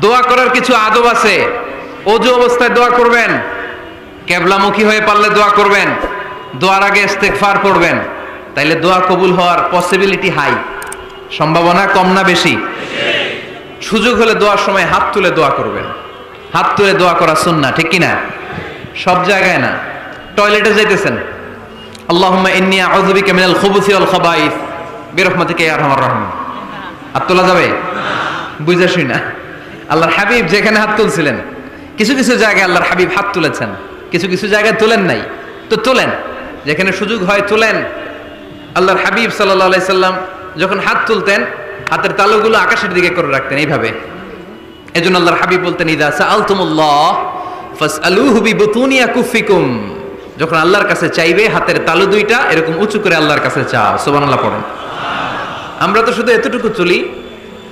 দোয়া করার কিছু আদব আছে? অজু অবস্থায় দোয়া করবেন? কেবলামুখী হয়ে পারলে দোয়া করবেন? দোয়ার আগে ইস্তেগফার পড়বেন? তাইলে দোয়া কবুল হওয়ার পসিবিলিটি হাই সম্ভাবনা কম না বেশি? সুযোগ হলে দোয়ার সময় হাত তুলে দোয়া করবেন। হাত তুলে দোয়া করা সুন্না ঠিক কিনা? সব জায়গায় না। টয়লেটে যাইতেছেন। আল্লাহুম্মা ইন্নী আউযু বিকা মিনাল খুবুসি ওয়াল খাবাইস। বিরহমাতিকা আরহামার রাহিম। হাত তোলা যাবে? বুঝা না। আল্লাহর হাবিব যেখানে হাত তুলছিলেন, কিছু কিছু জায়গায় আল্লাহর হাবিব হাত তুলেছেন, কিছু কিছু জায়গায় তোলেন নাই। তো তোলেন, যেখানে সুযোগ হয় তোলেন। আল্লাহর হাবিব আলাইহি সাল্লাম যখন হাত তুলতেন, হাতের তালুগুলো আকাশের দিকে করে রাখতেন এইভাবে। এজন্য আল্লাহর হাবিব বলতেন, ইদা সাআলতুমুল্লাহ ফাসআলুহু বিবুতুনি আকুফিকুম যখন আল্লাহর কাছে চাইবে, হাতের তালু দুইটা এরকম উঁচু করে আল্লাহর কাছে চাও। সুবহানাল্লাহ পড়েন। আমরা তো শুধু এতটুকু চলি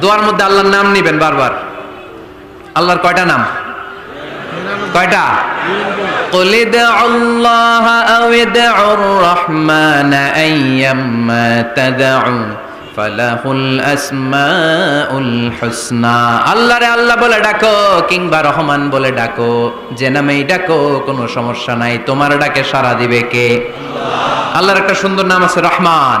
দোয়ার মধ্যে আল্লাহর নাম নিবেন বারবার আল্লাহর কয়টা নাম কয়টা قل ادعوا الله أو ادعوا الرحمن أيما تدعوا فله الأسماء الحسنى আল্লাহ রে আল্লাহ বলে ডাকো কিংবা রহমান বলে ডাকো যে নামেই ডাকো কোনো সমস্যা নাই তোমার ডাকে সাড়া দিবে কে আল্লাহর একটা সুন্দর নাম আছে রহমান